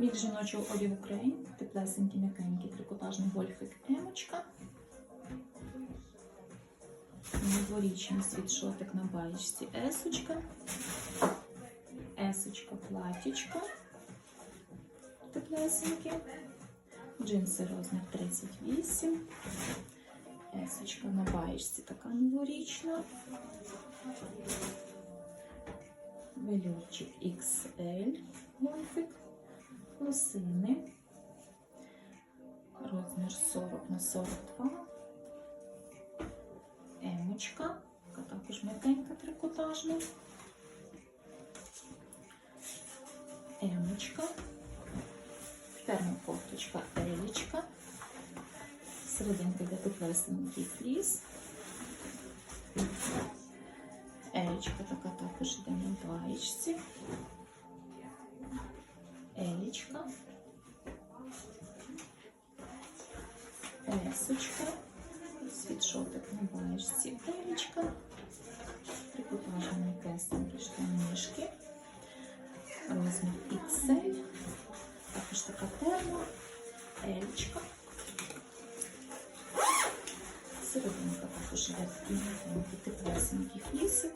Від жіночого одягу Крейн, теплесенький, м'якенький трикотажний гольфик емочка. Новорічний світшотик на баєчці есочка. Есочка, платічко. Теплесеньке. Джинси розмір 38. Есочка на баєчці така новорічна. Велючик XL. Гольфик. Лосини. Розмір 40 на 42. Емочка. Така також м'якенька трикотажна. Емочка. Термокофточка Елічка. Серединка для теплесенький фліс. Елічка така також йде на баєчці. Елічка. Есочка. Світшотик на баєчці. Елічка. Трикотажні кесенькі штанішки. Розмір XL. Також така термо. Елічка. Серединка також йде такий маленький теплесенький флісик.